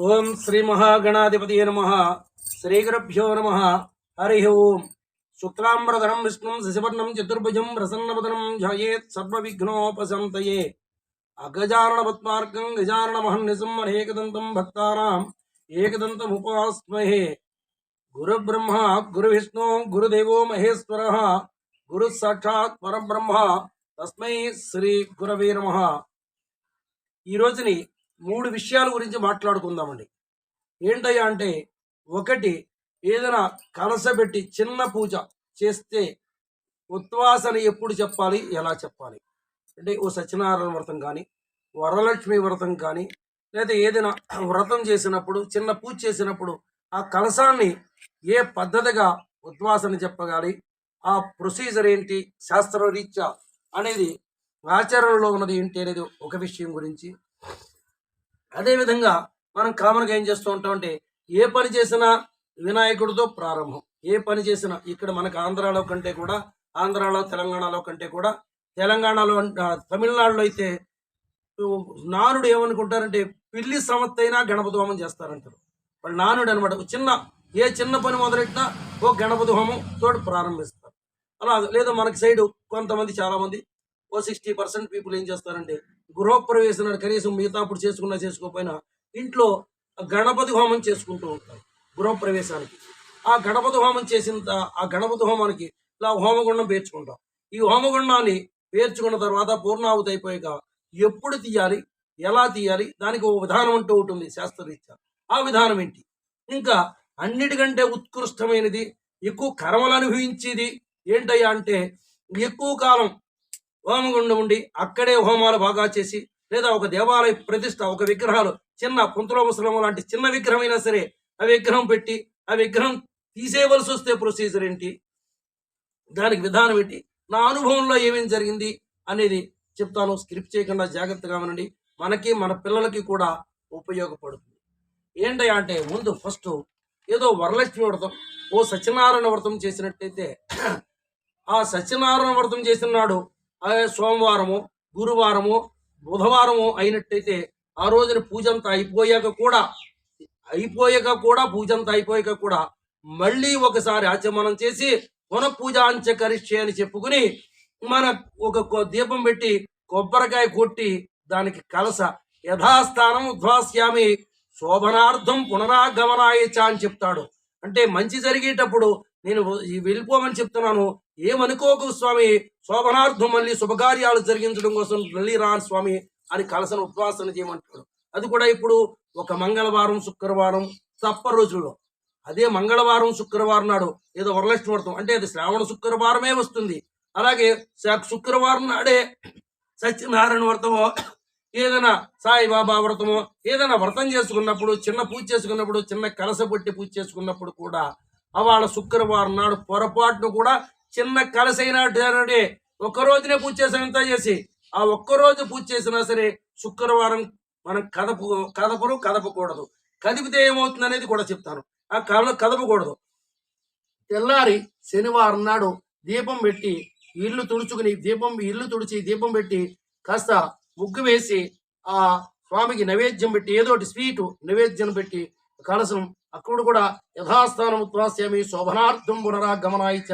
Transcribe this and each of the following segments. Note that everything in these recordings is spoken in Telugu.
ఓం శ్రీ మహాగణాధిపతి నమ. శ్రీ గురుభ్యో నమ. హరి ఓం. శుక్లాంబరధరం విష్ణుం శశివర్ణం చతుర్భుజం ప్రసన్నవదనం ధ్యాయేత్ సర్వవిఘ్నోపశంతయే. అగజానన పద్మార్గం గజానన మహన్నిసం అనేకదంతం భక్తానాం ఏకదంతముపాస్మహే గురుబ్రహ్మ గురువిష్ణు గురుదేవో మహేశ్వర. గురు సాక్షాత్ పరబ్రహ్మ. తస్మై శ్రీ గురవే నమ. ఈ రోజుని మూడు విషయాల గురించి మాట్లాడుకుందామండి. ఏంటయ్యా అంటే ఒకటి ఏదైనా కలసబెట్టి చిన్న పూజ చేస్తే ఉత్వాసన ఎప్పుడు చెప్పాలి ఎలా చెప్పాలి? అంటే ఓ సత్యనారాయణ వ్రతం కానీ వరలక్ష్మి వ్రతం కానీ లేదా ఏదైనా వ్రతం చేసినప్పుడు చిన్న పూజ చేసినప్పుడు ఆ కలసాన్ని ఏ పద్ధతిగా ఉద్వాసన చెప్పగాలి? ఆ ప్రొసీజర్ ఏంటి? శాస్త్రరీత్యా అనేది ఆచరణలో ఉన్నది ఏంటి అనేది ఒక విషయం గురించి అదేవిధంగా మనం కామన్గా ఏం చేస్తూ ఉంటాం అంటే ఏ పని చేసినా వినాయకుడితో ప్రారంభం. ఏ పని చేసినా ఇక్కడ మనకు ఆంధ్రాలో కంటే కూడా ఆంధ్రాలో తెలంగాణలో కంటే కూడా తెలంగాణలో తమిళనాడులో అయితే నానుడు ఏమనుకుంటారంటే పిల్లి సమత్తైనా గణపతి హోమం చేస్తారంటారు. వాళ్ళు నానుడు అనమాట చిన్న ఏ చిన్న పని మొదలెట్టినా ఓ గణపతి హోమం తోటి ప్రారంభిస్తారు. అలా లేదా మనకి సైడ్ కొంతమంది చాలామంది ఓ సిక్స్టీ పర్సెంట్ పీపుల్ ఏం చేస్తారంటే గృహప్రవేశం నాడు కనీసం మిగతా అప్పుడు చేసుకున్నా చేసుకోకపోయినా ఇంట్లో గణపతి హోమం చేసుకుంటూ ఉంటారు గృహప్రవేశానికి. ఆ గణపతి హోమం చేసిన ఆ గణపతి హోమానికి ఇలా హోమగుండం పేర్చుకుంటాం. ఈ హోమగుండాన్ని పేర్చుకున్న తర్వాత పూర్ణాహుతి అయిపోయాక ఎప్పుడు తీయాలి ఎలా తీయాలి దానికి ఒక విధానం అంటూ ఉంటుంది శాస్త్రరీత్యా. ఆ విధానం ఏంటి? ఇంకా అన్నిటికంటే ఉత్కృష్టమైనది ఎక్కువ కర్మలు అనుభవించేది ఏంటయ్యా అంటే ఎక్కువ కాలం హోమగుండం ఉండి అక్కడే హోమాలు బాగా చేసి లేదా ఒక దేవాలయ ప్రతిష్ట ఒక విగ్రహాలు చిన్న పుంతలో ముసలము లాంటి చిన్న విగ్రహం అయినా సరే ఆ విగ్రహం పెట్టి ఆ విగ్రహం తీసేయవలసి వస్తే ప్రొసీజర్ ఏంటి? దానికి విధానం ఏంటి? నా అనుభవంలో ఏమేమి జరిగింది అనేది చెప్తాను. స్క్రిప్ట్ చేయకుండా జాగ్రత్తగా వినండి. మనకి మన పిల్లలకి కూడా ఉపయోగపడుతుంది. ఏంటయ్యా అంటే ముందు ఫస్ట్ ఏదో వరలక్ష్మి వ్రతం ఓ సత్యనారాయణ వ్రతం చేసినట్టయితే ఆ సత్యనారాయణ వ్రతం చేసిన నాడు అదే సోమవారము గురువారము బుధవారము అయినట్టయితే ఆ రోజున పూజంతా అయిపోయాక కూడా అయిపోయాక కూడా పూజ అంతా అయిపోయాక కూడా మళ్ళీ ఒకసారి ఆచమనం చేసి పునః పూజ అంచకరిష్యే అని చెప్పుకుని మన ఒక కొ- దీపం పెట్టి కొబ్బరికాయ కొట్టి దానికి కలస. యథాస్థానం ఉద్వాస్యామి శోభనార్థం పునరాగమనాయచ అని చెప్తాడు. అంటే మంచి జరిగేటప్పుడు నేను వెళ్ళిపోమని చెప్తున్నాను. ఏమనుకోకు స్వామి? శోభనార్థం మళ్ళీ శుభకార్యాలు జరిగించడం కోసం మళ్ళీ రా స్వామి అని కలసను ఉపవాసన చేయమంటాడు. అది కూడా ఇప్పుడు ఒక మంగళవారం శుక్రవారం తప్ప రోజుల్లో. అదే మంగళవారం శుక్రవారం నాడు ఏదో వరలక్ష్మి వ్రతం. అంటే అది శ్రావణ శుక్రవారమే వస్తుంది. అలాగే శుక్రవారం నాడే సత్యనారాయణ వ్రతమో ఏదైనా సాయిబాబా వ్రతమో ఏదైనా వ్రతం చేసుకున్నప్పుడు చిన్న పూజ చేసుకున్నప్పుడు చిన్న కలస పూజ చేసుకున్నప్పుడు కూడా అవాళ శుక్రవారం నాడు పొరపాటును కూడా చిన్న కలసైనడే ఒక్క రోజునే పూజ చేసినంత చేసి. ఆ ఒక్క రోజు పూజ చేసినా సరే శుక్రవారం మనం కదపు కదపరు కదపకూడదు. కదిపితే ఏమవుతుంది అనేది కూడా చెప్తాను. ఆ కళ కదపకూడదు. తెల్లారి శనివారం నాడు దీపం పెట్టి ఇల్లు తుడుచుకుని దీపం ఇల్లు తుడిచి దీపం పెట్టి కాస్త ముగ్గు వేసి ఆ స్వామికి నైవేద్యం పెట్టి ఏదో ఒకటి స్వీటు నైవేద్యం పెట్టి కలసం అక్కడ కూడా యథాస్థానం త్వాస్యామి శోభనార్థం పునరాగమనాయిచ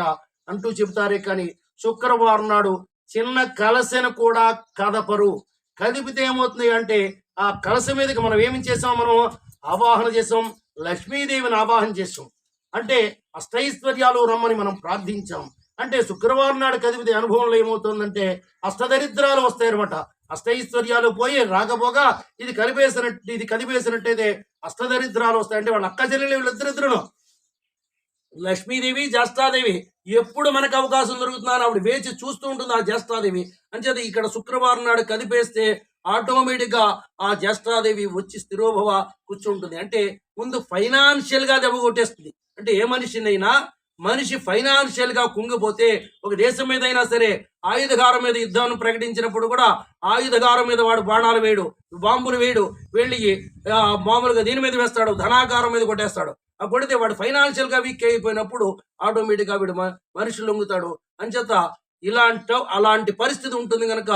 అంటూ చెబుతారే కానీ శుక్రవారం నాడు చిన్న కలసను కూడా కదపరు. కదిపితే ఏమవుతుంది అంటే ఆ కలస మీదకి మనం ఏమి చేసాం? మనం ఆవాహన చేసాం లక్ష్మీదేవిని ఆవాహన చేసాం. అంటే అష్టైశ్వర్యాలు రమ్మని మనం ప్రార్థించాం. అంటే శుక్రవారం నాడు కదిపితే అనుభవంలో ఏమవుతుందంటే అష్టదరిద్రాలు వస్తాయన్నమాట. అష్టైశ్వర్యాలు పోయి రాకపోగా ఇది కలిపేసినట్టు ఇది కలిపేసినట్టయితే అష్టదరిద్రాలు వస్తాయి. అంటే వాళ్ళ అక్క చెల్లెలు వీళ్ళిద్దరిద్దరును. లక్ష్మీదేవి జ్యేష్ఠాదేవి ఎప్పుడు మనకు అవకాశం దొరుకుతుందని ఆవిడ వేచి చూస్తూ ఉంటుంది ఆ జ్యేష్ఠాదేవి. అంచేది ఇక్కడ శుక్రవారం నాడు కదిపేస్తే ఆటోమేటిక్గా ఆ జ్యేష్ఠాదేవి వచ్చి స్థిరోభవ కూర్చుంటుంది అంటే ముందు ఫైనాన్షియల్గా దెబ్బ కొట్టేస్తుంది. అంటే ఏ మనిషినైనా మనిషి ఫైనాన్షియల్గా కుంగిపోతే ఒక దేశం మీద అయినా సరే ఆయుధగారం మీద యుద్ధాన్ని ప్రకటించినప్పుడు కూడా ఆయుధగారం మీద వాడు బాణాలు వేయడు బాంబులు వేయడు వెళ్ళి మామూలుగా దీని మీద వేస్తాడు ధనాకారం మీద కొట్టేస్తాడు. ఆ కొడితే వాడు ఫైనాన్షియల్గా వీక్ అయిపోయినప్పుడు ఆటోమేటిక్గా వీడు మ- లొంగుతాడు. అంచేత ఇలాంటి అలాంటి పరిస్థితి ఉంటుంది కనుక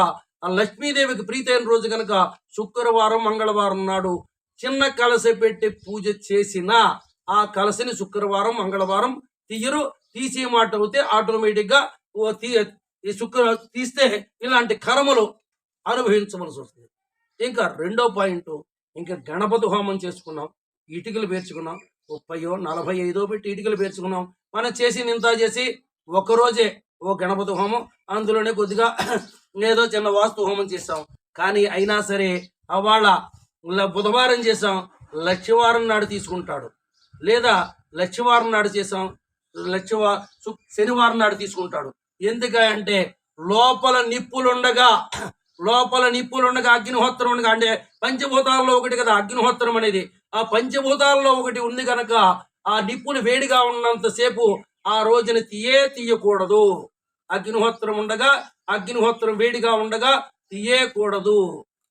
ఆ లక్ష్మీదేవికి ప్రీతైన రోజు కనుక శుక్రవారం మంగళవారం నాడు చిన్న కలస పెట్టి పూజ చేసిన ఆ కలసని శుక్రవారం మంగళవారం తీయరు. తీసే మాట అవుతే ఆటోమేటిక్గా ఓ ఈ శుక్ర తీస్తే ఇలాంటి కర్మలు అనుభవించవలసి వస్తుంది. ఇంకా రెండో పాయింట్ ఇంకా గణపతి హోమం చేసుకున్నాం. ఇటుకలు పేర్చుకున్నాం. ముప్పయో నలభై ఐదో పెట్టి ఇటుకలు పేర్చుకున్నాం. మనం చేసి నింతా చేసి ఒక్కరోజే ఓ గణపతి హోమం అందులోనే కొద్దిగా ఏదో చిన్న వాస్తు హోమం చేసాం కానీ అయినా సరే అవాళ బుధవారం చేసాం లక్ష్యవారం నాడు తీసుకుంటాడు. లేదా లక్ష్యవారం నాడు చేసాం లక్ష్యవా శనివారం నాడు తీసుకుంటాడు. ఎందుకంటే లోపల నిప్పులుండగా లోపల నిప్పులుండగా అగ్నిహోత్రం ఉండగా అంటే పంచభూతాల్లో ఒకటి కదా అగ్నిహోత్రం అనేది. ఆ పంచభూతాల్లో ఒకటి ఉంది కనుక ఆ నిప్పులు వేడిగా ఉన్నంతసేపు ఆ రోజున తీయే తీయకూడదు. అగ్నిహోత్రం ఉండగా అగ్నిహోత్రం వేడిగా ఉండగా తీయకూడదు.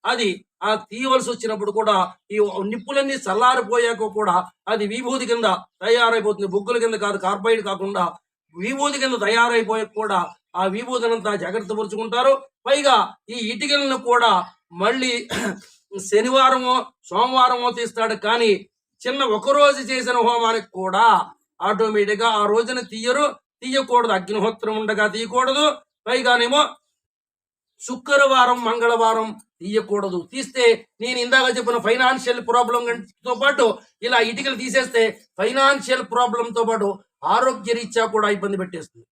అది ఆ తీయవలసి వచ్చినప్పుడు కూడా ఈ నిప్పులన్నీ చల్లారిపోయాక కూడా అది విభూతి కింద తయారైపోతుంది. బొగ్గుల కింద కాదు కార్బైడ్ కాకుండా విభూతి కింద తయారైపోయాక కూడా ఆ విభూతినంతా జాగ్రత్త పరుచుకుంటారు. పైగా ఈ ఇటుకలను కూడా మళ్ళీ శనివారమో సోమవారమో తీస్తాడు. కానీ చిన్న ఒక రోజు చేసిన హోమానికి కూడా ఆటోమేటిక్గా ఆ రోజున తీయరు. తీయకూడదు. అగ్నిహోత్రం ఉండగా తీయకూడదు. పైగానేమో శుక్రవారం మంగళవారం తీయకూడదు. తీస్తే నేను ఇందాక చెప్పిన ఫైనాన్షియల్ ప్రాబ్లం తో పాటు ఇలా ఇటుకలు తీసేస్తే ఫైనాన్షియల్ ప్రాబ్లంతో పాటు ఆరోగ్య రీత్యా కూడా ఇబ్బంది పెట్టేస్తుంది.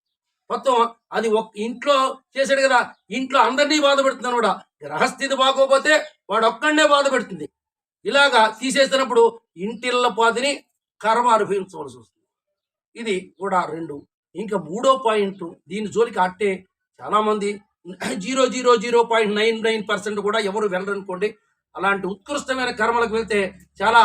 మొత్తం అది ఒక ఇంట్లో చేశాడు కదా ఇంట్లో అందరినీ బాధ పెడుతున్నాను కూడా గ్రహస్థితి బాగోపోతే వాడు ఒక్కడే బాధ పెడుతుంది. ఇలాగా తీసేసినప్పుడు ఇంటిళ్ళ పాదిని కర్మ అనుభవించవలసి వస్తుంది. ఇది కూడా రెండు. ఇంకా మూడో పాయింట్ దీని జోలికి అట్టే చాలామంది zero zero zero point nine nine percent కూడా ఎవరు వెళ్ళరనుకోండి అలాంటి ఉత్కృష్టమైన కర్మలకు వెళ్తే చాలా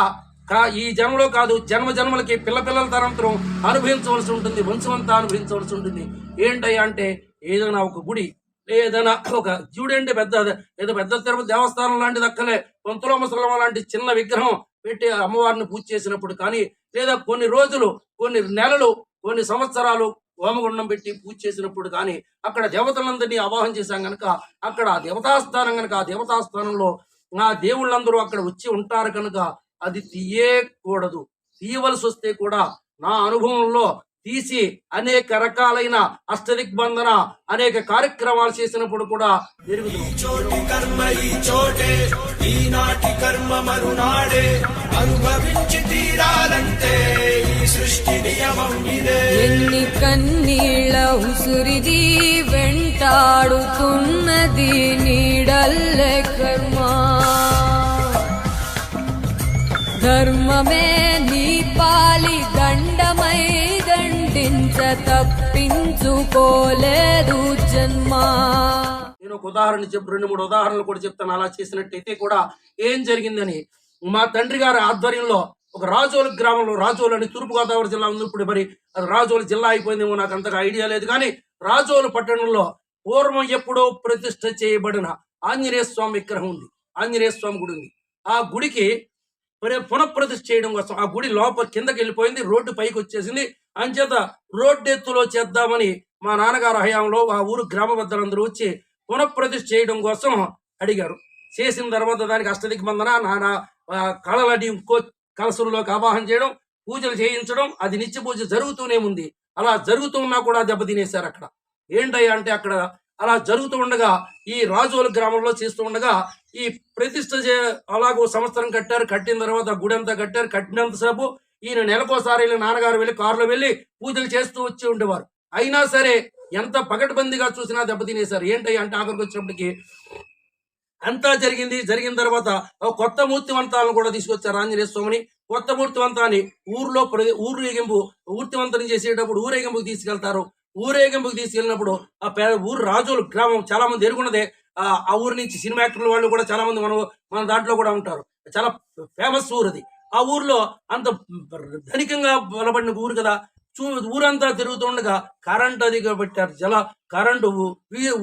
ఈ జన్మలో కాదు జన్మ జన్మలకి పిల్ల పిల్లల తరంతరం అనుభవించవలసి ఉంటుంది వంశమంతా అనుభవించవలసి ఉంటుంది. ఏంటయ్యా అంటే ఏదైనా ఒక గుడి ఏదైనా ఒక చూడండి పెద్ద ఏదో పెద్ద తిరుపతి దేవస్థానం లాంటిది అక్కలే కొంతలో ముసలమ్మ లాంటి చిన్న విగ్రహం పెట్టి అమ్మవారిని పూజ చేసినప్పుడు కానీ లేదా కొన్ని రోజులు కొన్ని నెలలు కొన్ని సంవత్సరాలు హోమగుండం పెట్టి పూజ చేసినప్పుడు కానీ అక్కడ దేవతలందరినీ ఆవాహన చేశాం కనుక అక్కడ ఆ దేవతాస్థానం కనుక ఆ దేవతాస్థానంలో ఆ దేవుళ్ళందరూ అక్కడ వచ్చి ఉంటారు కనుక అది తీయకూడదు. తీయవలసి వస్తే కూడా నా అనుభవంలో తీసి అనేక రకాలైన అష్టదిగ్బంధన అనేక కార్యక్రమాలు చేసినప్పుడు కూడా జరుగుతుంది చోటి కర్మ ఈ చోటే. ఈనాటి కర్మ మరునాడే. అనుభవించి తీరాలంటే ఈ సృష్టి నియమం ఇదే. ఎన్ని కన్నీళ్ళ ఉసురిది వెంటాడుతున్నది నీడల్లే కర్మ. ధర్మమే నీ పాలి దండమై దండించ తప్పించుకోలేదు జన్మ. నేను ఒక ఉదాహరణ చెప్పు రెండు మూడు ఉదాహరణలు కూడా చెప్తాను. అలా చేసినట్టయితే కూడా ఏం జరిగిందని. మా తండ్రి గారి ఆధ్వర్యంలో ఒక రాజోలు గ్రామంలో రాజోలు అని తూర్పుగోదావరి జిల్లా ఉంది ఇప్పుడు మరి అది రాజోలు జిల్లా అయిపోయిందేమో నాకు అంతగా ఐడియా లేదు. కానీ రాజోలు పట్టణంలో పూర్వం ఎప్పుడో ప్రతిష్ట చేయబడిన ఆంజనేయ స్వామి విగ్రహం ఉంది. ఆంజనేయ స్వామి గుడి ఉంది. ఆ గుడికి పునఃప్రతిష్ఠ చేయడం కోసం ఆ గుడి లోపల కిందకి వెళ్ళిపోయింది రోడ్డు పైకి వచ్చేసింది. అంచేత రోడ్డు ఎత్తులో చేద్దామని మా నాన్నగారు హయాంలో ఆ ఊరు గ్రామ పెద్దలందరూ వచ్చి పునఃప్రతిష్ఠ చేయడం కోసం అడిగారు. చేసిన తర్వాత దానికి అష్టదిగ్బంధన నానా ఆ, కళలని ఇంకో కలసంలోకి ఆవాహన చేయడం పూజలు చేయించడం అది నిత్య పూజ జరుగుతూనే ఉంది. అలా జరుగుతూ ఉన్నా కూడా దెబ్బతినేశారు అక్కడ. ఏంటయ్యా అంటే అక్కడ అలా జరుగుతూ ఉండగా ఈ రాజోల గ్రామంలో చేస్తూ ఉండగా ఈ ప్రతిష్ట చే అలాగో సంవత్సరం కట్టారు కట్టిన తర్వాత గుడి అంతా కట్టారు కట్టినంతసేపు ఈయన నెలకోసారి వెళ్ళి నాన్నగారు వెళ్ళి కారులో వెళ్ళి పూజలు చేస్తూ వచ్చి ఉండేవారు. అయినా సరే ఎంత పకడ్బందీగా చూసినా దెబ్బతినేశారు. ఏంటి అంటే ఆఖరికి వచ్చినప్పటికి అంతా జరిగింది. జరిగిన తర్వాత కొత్త మూర్తివంతాలను కూడా తీసుకొచ్చారు ఆంజనేయ స్వామిని. కొత్త మూర్తివంతాన్ని ఊర్లో ఊరేగింపు మూర్తివంతని చేసేటప్పుడు ఊరేగింపుకి తీసుకెళ్తారు. ఊరేగింపుకి తీసుకెళ్ళినప్పుడు ఆ పే ఊరు రాజులు గ్రామం చాలా మంది ఎరుగున్నదే. ఆ ఊరు నుంచి సినిమా యాక్టర్ల వాళ్ళు కూడా చాలా మంది మన మన దాంట్లో కూడా ఉంటారు. చాలా ఫేమస్ ఊరు అది. ఆ ఊర్లో అంత ధనికంగా బలపడిన ఊరు కదా. చూ ఊరంతా తిరుగుతుండగా కరెంట్ అది పెట్టారు. జల కరెంటు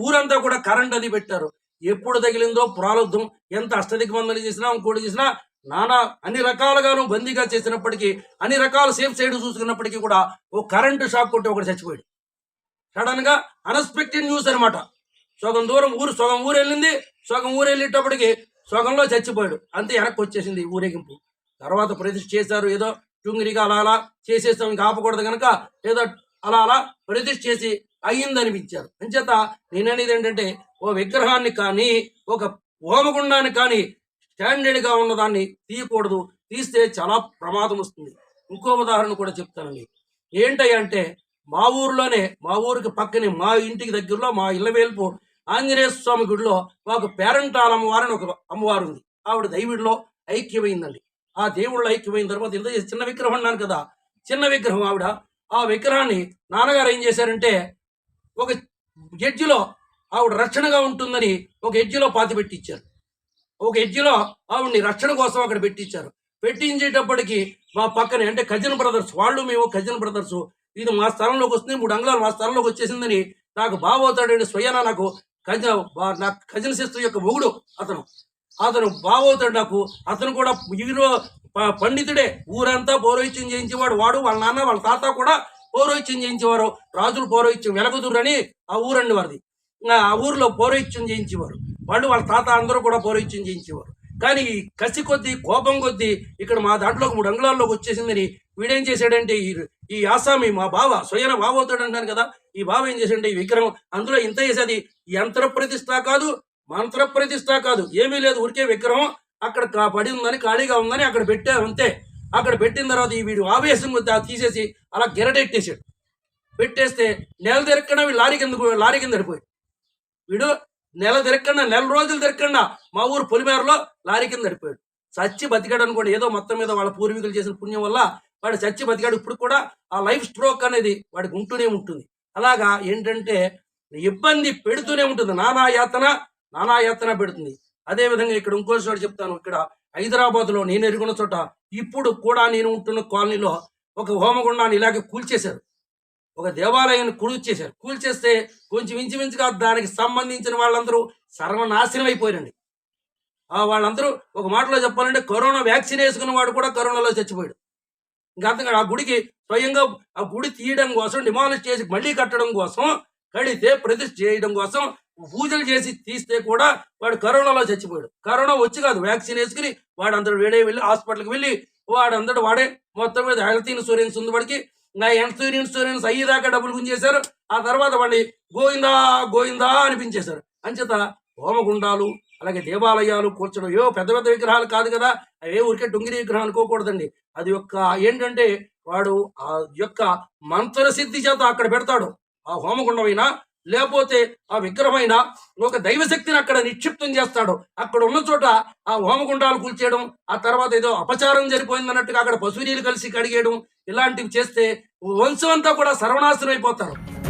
ఊరంతా కూడా కరెంట్ అది పెట్టారు. ఎప్పుడు తగిలిందో ప్రారంధం ఎంత అష్టదిగ్బంధనలు చేసినా ఇంకోటి చేసినా నానా అన్ని రకాలుగాను బందీగా చేసినప్పటికీ అన్ని రకాల సేఫ్ సైడ్ చూసుకున్నప్పటికీ కూడా ఓ కరెంటు షాక్ కొట్టి ఒకటి చచ్చిపోయాడు. సడన్గా అన్ఎక్స్పెక్టెడ్ న్యూస్ అనమాట సగం దూరం ఊరు సగం ఊరు వెళ్ళింది. సగం ఊరు వెళ్ళేటప్పటికి సగంలో చచ్చిపోయాడు. అంతే వెనక్కి వచ్చేసింది ఊరేగింపు. తర్వాత ప్రతిష్ఠ చేశారు. ఏదో టుంగిరిగా అలా అలా చేసేస్తాం ఇంకా ఆపకూడదు కనుక ఏదో అలా అలా ప్రతిష్ఠ చేసి అయ్యిందనిపించారు. అంచేత నేననేది ఏంటంటే ఓ విగ్రహాన్ని కానీ ఒక హోమగుండాన్ని కానీ స్టాండర్డ్గా ఉన్నదాన్ని తీయకూడదు. తీస్తే చాలా ప్రమాదం వస్తుంది. ఇంకో ఉదాహరణ కూడా చెప్తానండి. ఏంటంటే మా ఊర్లోనే మా ఊరికి పక్కనే మా ఇంటికి దగ్గరలో మా ఇళ్ళ వేల్పు ఆంజనేయ స్వామి గుడిలో మాకు పేరంటాల అమ్మవారని అని ఒక అమ్మవారు ఉంది. ఆవిడ దైవుడిలో ఐక్యమైందండి. ఆ దేవుళ్ళు ఐక్యమైన తర్వాత ఇంత చిన్న విగ్రహం అన్నాను కదా చిన్న విగ్రహం ఆవిడ. ఆ విగ్రహాన్ని నాన్నగారు ఏం చేశారంటే ఒక జడ్జిలో ఆవిడ రక్షణగా ఉంటుందని ఒక ఎడ్జిలో పాతి పెట్టించారు ఒక ఎడ్జిలో ఆవిడ్ని రక్షణ కోసం అక్కడ పెట్టించారు పెట్టించేటప్పటికి మా పక్కనే అంటే కజిన్ బ్రదర్స్ వాళ్ళు మేము కజిన్ బ్రదర్స్. ఇది మా స్థలంలోకి వస్తుంది మూడు అంగళాలు మా స్థలంలోకి వచ్చేసిందని నాకు బావవుతాడండి స్వయాన నాకు నా కజిన్ సిస్టర్ యొక్క మొగుడు అతను. అతను బాగవుతాడు నాకు. అతను కూడా హీరో ప- పండితుడే. ఊరంతా పౌరోహిత్యం చేయించేవాడు వాడు. వాళ్ళ నాన్న వాళ్ళ తాత కూడా పౌరోహిత్యం చేయించేవారు. రాజులు పౌరోహిత్యం వెలగదురని ఆ ఊరండి వారిది. ఆ ఊరిలో పౌరోహిత్యం చేయించేవారు. వాళ్ళు వాళ్ళ తాత అందరూ కూడా పౌరోహిత్యం చేయించేవారు. కానీ ఈ కసి కొద్దీ కోపం కొద్దీ ఇక్కడ మా దాంట్లోకి మూడు అంగుళాల్లోకి వచ్చేసిందని వీడేం చేశాడంటే ఈ ఈ ఆసామి మా బావ స్వయన బావ అవుతాడు అంటాను కదా ఈ బావ ఏం చేశాడంటే ఈ విగ్రహం అందులో ఇంత వేసేది. యంత్ర ప్రతిష్ట కాదు మంత్ర ప్రతిష్ట కాదు ఏమీ లేదు ఊరికే విగ్రహం అక్కడ పడి ఉందని ఖాళీగా ఉందని అక్కడ పెట్టారు అంతే. అక్కడ పెట్టిన తర్వాత ఈ వీడు ఆవేశం అది తీసేసి అలా గిరటెట్టేసాడు పెట్టేస్తే నెల తిరక్కడా వీడు లారీ కింద లారీ కింద పడిపోయి వీడు నెల తిరగకుండా నెల రోజులు తిరగకుండా మా ఊరు పొలిమేరలో లారీ కింద పడిపోయాడు. చచ్చి బతికాడు అనుకోండి ఏదో మొత్తం మీద వాళ్ళ పూర్వీకులు చేసిన పుణ్యం వల్ల వాడు చచ్చి బతికాడు. ఇప్పుడు కూడా ఆ లైఫ్ స్ట్రోక్ అనేది వాడికి ఉంటూనే ఉంటుంది. అలాగా ఏంటంటే ఇబ్బంది పెడుతూనే ఉంటుంది. నానా యాతన నానా యాతన పెడుతుంది. అదేవిధంగా ఇక్కడ ఇంకో చోట చెప్తాను. ఇక్కడ హైదరాబాద్లో నేను ఎరుగున్న చోట ఇప్పుడు కూడా నేను ఉంటున్న కాలనీలో ఒక హోమగుండాన్ని ఇలాగే కూల్చేశారు. ఒక దేవాలయాన్ని కూల్చేశారు. కూల్చేస్తే కొంచెం ఇంచుమించుగా దానికి సంబంధించిన వాళ్ళందరూ సర్వనాశనం అయిపోయారండి. ఆ వాళ్ళందరూ ఒక మాటలో చెప్పాలంటే కరోనా వ్యాక్సిన్ వేసుకున్న వాడు కూడా కరోనాలో చచ్చిపోయాడు. ఇంకా అర్థం కాదు. ఆ గుడికి స్వయంగా ఆ గుడి తీయడం కోసం డిమాలిష్ చేసి మళ్ళీ కట్టడం కోసం కడితే ప్రతిష్ఠ చేయడం కోసం పూజలు చేసి తీస్తే కూడా వాడు కరోనాలో చచ్చిపోయాడు. కరోనా వచ్చి కాదు వ్యాక్సిన్ వేసుకుని వాడు అందరూ వేడే వెళ్ళి హాస్పిటల్కి వెళ్ళి వాడందరూ వాడే మొత్తం మీద హెల్త్ ఇన్సూరెన్స్ ఉంది వాడికి. నా హెల్త్ ఇన్సూరెన్స్ అయ్యేదాకా డబ్బులు గుంజేశారు. ఆ తర్వాత వాడిని గోయిందా గోయిందా అనిపించేశారు. అంచేత హోమగుండాలు అలాగే దేవాలయాలు కూర్చడం ఏవో పెద్ద పెద్ద విగ్రహాలు కాదు కదా అవే ఊరికే డొంగిరి విగ్రహం అనుకోకూడదండి. అది యొక్క ఏంటంటే వాడు ఆ యొక్క మంత్ర సిద్ధి చేత అక్కడ పెడతాడు. ఆ హోమగుండమైనా లేకపోతే ఆ విగ్రహమైన ఒక దైవశక్తిని అక్కడ నిక్షిప్తం చేస్తాడు. అక్కడ ఉన్న చోట ఆ హోమగుండాలు కూల్చేయడం ఆ తర్వాత ఏదో అపచారం జరిపోయింది అన్నట్టుగా అక్కడ పశువునీళ్ళు కలిసి కడిగేయడం ఇలాంటివి చేస్తే వంశం అంతా కూడా సర్వనాశనం అయిపోతారు.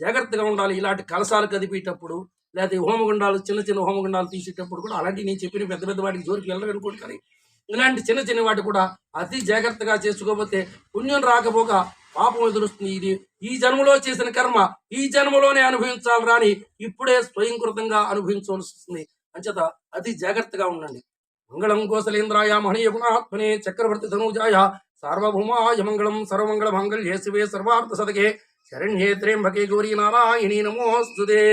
జాగ్రత్తగా ఉండాలి. ఇలాంటి కలసాలు కదిపేటప్పుడు లేకపోతే హోమగుండాలు చిన్న చిన్న హోమగుండాలు తీసేటప్పుడు కూడా అలాంటి నేను చెప్పిన పెద్ద పెద్ద వాటికి జోరికి వెళ్ళరు అనుకోండి కానీ ఇలాంటి చిన్న చిన్న వాటి కూడా అతి జాగ్రత్తగా చేసుకోకపోతే పుణ్యం రాకపోక పాపం ఎదురుస్తుంది. ఇది ఈ జన్మలో చేసిన కర్మ ఈ జన్మలోనే అనుభవించాలి రాని ఇప్పుడే స్వయంకృతంగా అనుభవించవలసి వస్తుంది. అంచేత అతి జాగ్రత్తగా ఉండండి. మంగళం కోసలేంద్రాయ మహనీయ గుణాత్మనే చక్రవర్తి ధనుజాయ సార్వభౌమాయ మంగళం సర్వమంగళ మంగళ్యే శివే సర్వార్థ సదకే శరణ్యే త్ర్యంబకే గౌరీ నారాయణీ నమోస్తుదే